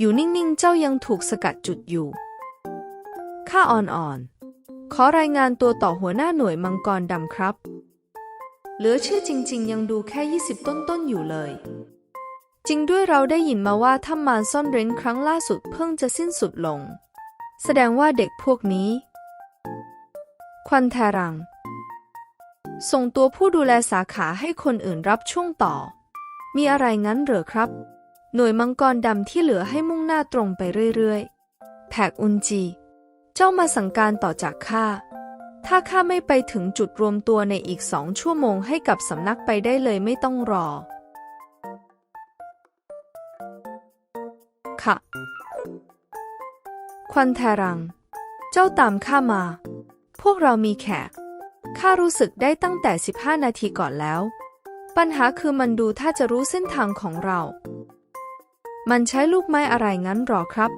อยู่นิ่งๆ เจ้ายังถูกสกัดจุดอยู่ ข้าอ่อนๆ ขอรายงานตัวต่อหัวหน้าหน่วยมังกรดำครับ เหลือชื่อจริงๆ ยังดูแค่ 20 ต้นๆ อยู่เลย จริงด้วยเราได้ยินมาว่าถ้ำมารซ่อนเร้นครั้งล่าสุดเพิ่งจะสิ้นสุดลง แสดงว่าเด็กพวกนี้ ควันแทรัง ส่งตัวผู้ดูแลสาขาให้คนอื่นรับช่วงต่อ มีอะไรงั้นเหรอครับ หน่วยมังกรดำที่เหลือให้มุ่งหน้าตรงไปเรื่อยๆ แผกอุนจี เจ้ามาสั่งการต่อจากข้า ถ้าข้าไม่ไปถึงจุดรวมตัวในอีกสองชั่วโมงให้กับสำนักไปได้เลยไม่ต้องรอ ค่ะ ควันแทรัง เจ้าตามข้ามา พวกเรามีแขก ข้ารู้สึกได้ตั้งแต่ 15 นาทีก่อนแล้ว ปัญหาคือมันดูถ้าจะรู้เส้นทางของเรา มันใช้ลูกไม้อะไรงั้นหรอครับ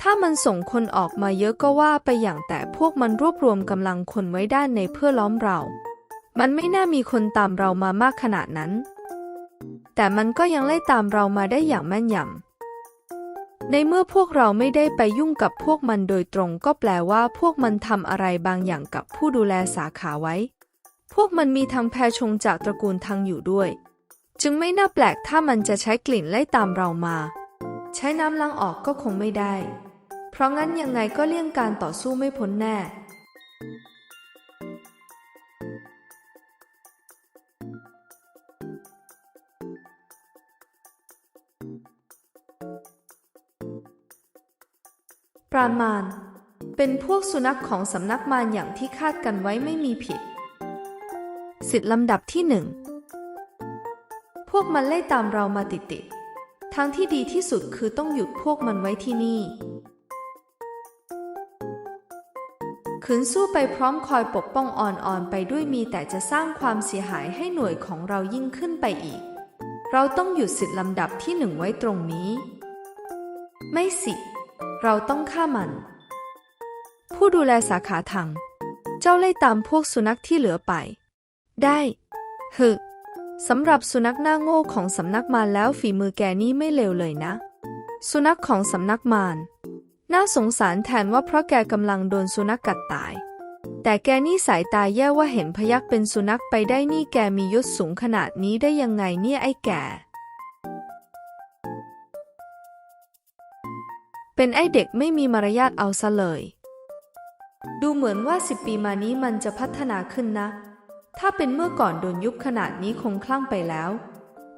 ถ้ามันส่งคนออกมาเยอะก็ว่าไปอย่างแต่พวกมันรวบรวมกำลังคนไว้ด้านในเพื่อล้อมเรา มันไม่น่ามีคนตามเรามามากขนาดนั้น แต่มันก็ยังไล่ตามเรามาได้อย่างแม่นยำในเมื่อพวกเราไม่ได้ไปยุ่งกับพวกมันโดยตรงก็แปลว่าพวกมันทำอะไรบางอย่างกับผู้ดูแลสาขาไว้ พวกมันมีทางแพรชงจากตระกูลทางอยู่ด้วย จึงไม่น่าแปลกถ้ามันจะใช้กลิ่นไล่ตามเรามา ใช้น้ำล้างออกก็คงไม่ได้ เพราะงั้นยังไงก็เลี่ยงการต่อสู้ไม่พ้นแน่ปรามาณ เป็นพวกสุนัขของสำนักมารอย่างที่คาดกันไว้ไม่มีผิด สิทธิ์ลำดับที่หนึ่ง วกมันไล่ตามเรามาติดๆทางที่ดีที่สุดคือต้องหยุดพวกมันไว้ที่นี่ขืนสู้ไปพร้อมคอยปกป้องอ่อนๆไปด้วยมีแต่จะสร้างความเสียหายให้หน่วยของเรายิ่งขึ้นไปอีก เราต้องหยุดสิทธิ์ลำดับที่หนึ่งไว้ตรงนี้ ไม่สิ เราต้องฆ่ามัน ผู้ดูแลสาขาทางเจ้าไล่ตามพวกสุนัขที่เหลือไป ได้ฮึ สำหรับสุนัขหน้าโง่ของสำนักมารแล้วฝีมือแกนี่ไม่เลวเลยนะ สุนัขของสำนักมารน่าสงสารแทนว่าเพราะแกกำลังโดนสุนัขกัดตาย แต่แกนี่สายตาแย่ว่าเห็นพยักเป็นสุนัขไปได้นี่แกมียศสูงขนาดนี้ได้ยังไงเนี่ยไอ้แก เป็นไอ้เด็กไม่มีมารยาทเอาซะเลย ดูเหมือนว่าสิบปีมานี้มันจะพัฒนาขึ้นนะ ถ้าเป็นเมื่อก่อนโดนยุบขนาดนี้คงคลั่งไปแล้ว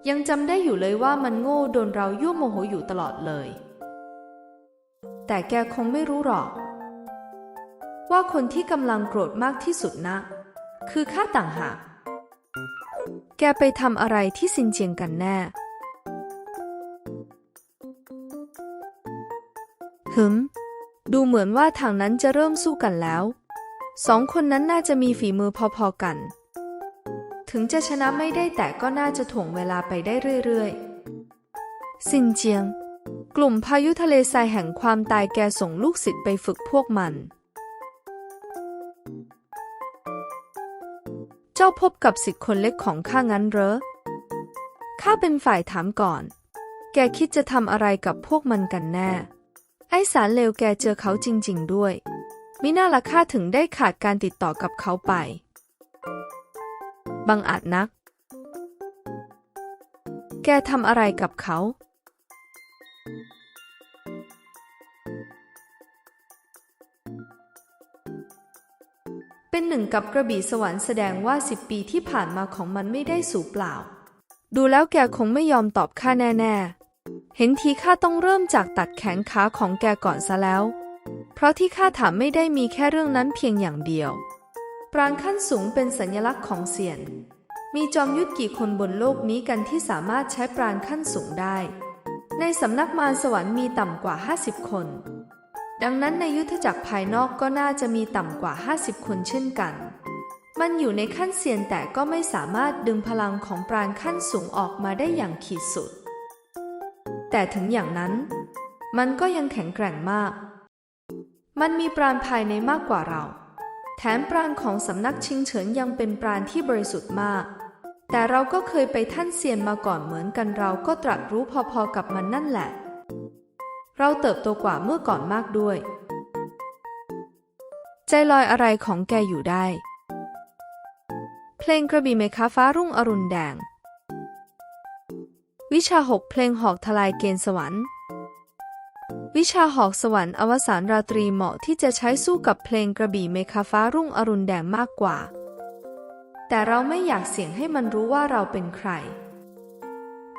ยังจำได้อยู่เลยว่ามันโง่โดนเรายั่วโมโหอยู่ตลอดเลย แต่แกคงไม่รู้หรอก ว่าคนที่กำลังโกรธมากที่สุดนะ คือข้าต่างหาก แกไปทำอะไรที่ซินเจียงกันแน่ หึม ดูเหมือนว่าทางนั้นจะเริ่มสู้กันแล้วสองคนนั้นน่าจะมีฝีมือพอๆกัน ถึงจะชนะไม่ได้แต่ก็น่าจะถ่วงเวลาไปได้เรื่อยๆ ซินเจียง กลุ่มพายุทะเลทรายแห่งความตายแกส่งลูกศิษย์ไปฝึกพวกมัน เจ้าพบกับศิษย์คนเล็กของข้างั้นเหรอ ข้าเป็นฝ่ายถามก่อน แกคิดจะทำอะไรกับพวกมันกันแน่ ไอสารเลวแกเจอเขาจริง ๆ ด้วยมิน่าละข้าถึงได้ขาดการติดต่อกับเขาไป บังอาจนัก แกทำอะไรกับเขา เป็นหนึ่งกับกระบี่สวรรค์แสดงว่าสิบปีที่ผ่านมาของมันไม่ได้สูญเปล่า ดูแล้วแกคงไม่ยอมตอบข้าแน่ ๆ เห็นทีข้าต้องเริ่มจากตัดแขนขาของแกก่อนซะแล้ว เพราะที่ข้าถามไม่ได้มีแค่เรื่องนั้นเพียงอย่างเดียว ปราณขั้นสูงเป็นสัญลักษณ์ของเซียน มีจอมยุทธกี่คนบนโลกนี้กันที่สามารถใช้ปราณขั้นสูงได้ ในสำนักมารสวรรค์มีต่ำกว่า 50 คน ดังนั้นในยุทธจักรภายนอกก็น่าจะมีต่ำกว่า 50 คนเช่นกัน มันอยู่ในขั้นเซียนแต่ก็ไม่สามารถดึงพลังของปราณขั้นสูงออกมาได้อย่างขีดสุด แต่ถึงอย่างนั้น มันก็ยังแข็งแกร่งมาก มันมีปราณภายในมากกว่าเรา แถมปราณของสำนักชิงเฉินยังเป็นปราณที่บริสุทธิ์มาก แต่เราก็เคยไปท่านเซียนมาก่อนเหมือนกันเราก็ตรัสรู้พอๆกับมันนั่นแหละ เราเติบโตกว่าเมื่อก่อนมากด้วย ใจลอยอะไรของแกอยู่ได้ เพลงกระบี่เมฆาฟ้ารุ่งอรุณแดง วิชาหกเพลงหอกทลายเกณฑ์สวรรค์ วิชาหอกสวรรค์อวสานราตรีเหมาะที่จะใช้สู้กับเพลงกระบี่เมฆาฟ้ารุ่งอรุณแดงมากกว่า แต่เราไม่อยากเสี่ยงให้มันรู้ว่าเราเป็นใคร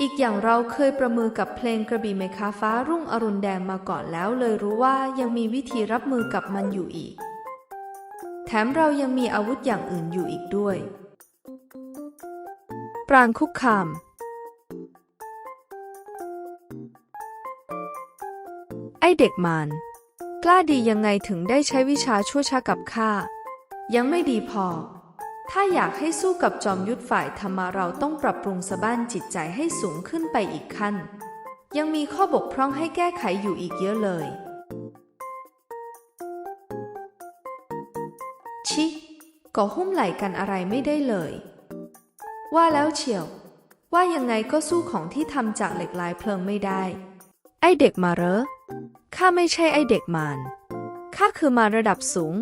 อีกอย่างเราเคยประมือกับเพลงกระบี่เมฆาฟ้ารุ่งอรุณแดงมาก่อนแล้วเลยรู้ว่ายังมีวิธีรับมือกับมันอยู่อีก แถมเรายังมีอาวุธอย่างอื่นอยู่อีกด้วย ปรางคุกคาม ไอเด็กมารกล้าดียังไงถึงได้ใช้วิชาชั่วช้ากับข้า ยังไม่ดีพอ ถ้าอยากให้สู้กับจอมยุทธฝ่ายธรรมาเราต้องปรับปรุงสะบ้านจิตใจให้สูงขึ้นไปอีกขั้น ยังมีข้อบกพร่องให้แก้ไขอยู่อีกเยอะเลย ชิก็หุ้มไหล่กันอะไรไม่ได้เลย ว่าแล้วเฉียว ว่ายังไงก็สู้ของที่ทำจากเหล็กลายเพลิงไม่ได้ ไอเด็กมาเรอ ข้าไม่ใช่ไอเด็กมารข้าคือมารระดับสูง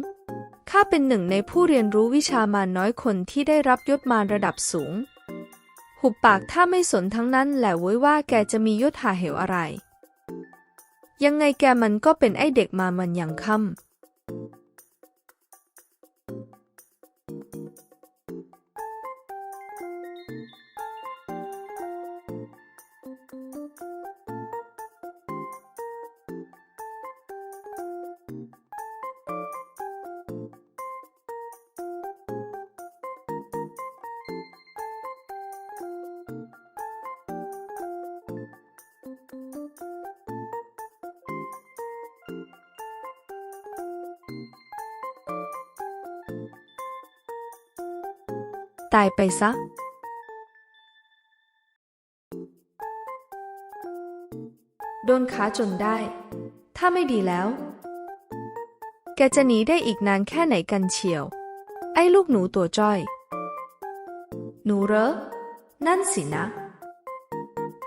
ข้าเป็นหนึ่งในผู้เรียนรู้วิชามารน้อยคนที่ได้รับยศมารระดับสูง หุบปากถ้าไม่สนทั้งนั้นแหละเว้ยว่าแกจะมียศหาเหวอะไร ยังไงแกมันก็เป็นไอเด็กมารมันยังค่ำ ตายไปซะโดนขาจนได้ ถ้าไม่ดีแล้ว แกจะหนีได้อีกนานแค่ไหนกันเชียว ไอ้ลูกหนูตัวจ้อย หนูเหรอ นั่นสินะ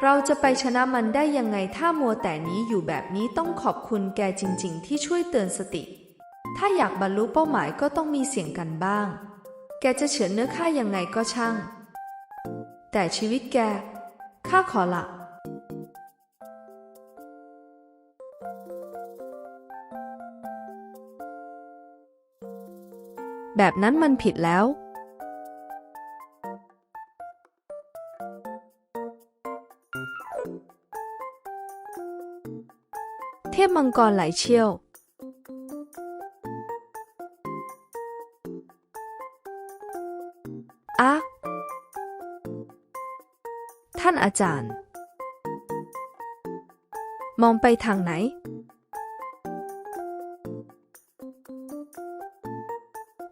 เราจะไปชนะมันได้ยังไงถ้ามัวแต่นี้อยู่แบบนี้ต้องขอบคุณแกจริง ๆ ที่ช่วยเตือนสติ ถ้าอยากบรรลุเป้าหมายก็ต้องมีเสียงกันบ้าง แกจะเฉือนเนื้อข้ายังไงก็ช่าง แต่ชีวิตแก ข้าขอละแบบนั้นมันผิดแล้ว เทพมังกรไหลเชี่ยว อะท่านอาจารย์ มองไปทางไหน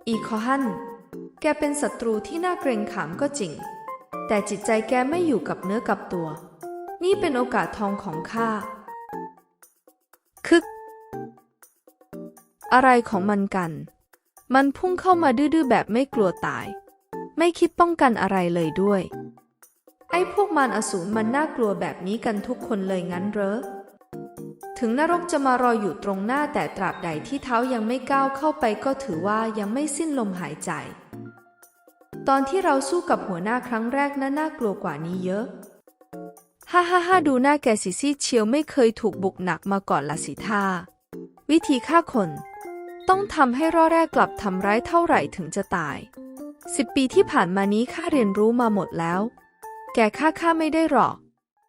อีคอฮัน แกเป็นศัตรูที่น่าเกรงขามก็จริง แต่จิตใจแกไม่อยู่กับเนื้อกับตัว นี่เป็นโอกาสทองของข้า คึก อะไรของมันกัน มันพุ่งเข้ามาดื้อๆแบบไม่กลัวตาย ไม่คิดป้องกันอะไรเลยด้วย ไอ้พวกมารอสูรมันน่ากลัวแบบนี้กันทุกคนเลยงั้นเหรอ ถึงนรกจะมารออยู่ตรงหน้าแต่ตราบใดที่เท้ายังไม่ก้าวเข้าไปก็ถือว่ายังไม่สิ้นลมหายใจ ตอนที่เราสู้กับหัวหน้าครั้งแรกนั้นน่ากลัวกว่านี้เยอะ ฮ่าฮ่าฮ่าดูหน้าแกสิซีดเชียวไม่เคยถูกบุกหนักมาก่อนละสิท่า วิธีฆ่าคน ต้องทำให้รอแรกกลับทำร้ายเท่าไหร่ถึงจะตาย สิบปีที่ผ่านมานี้ข้าเรียนรู้มาหมดแล้ว แกค่าข้าไม่ได้หรอก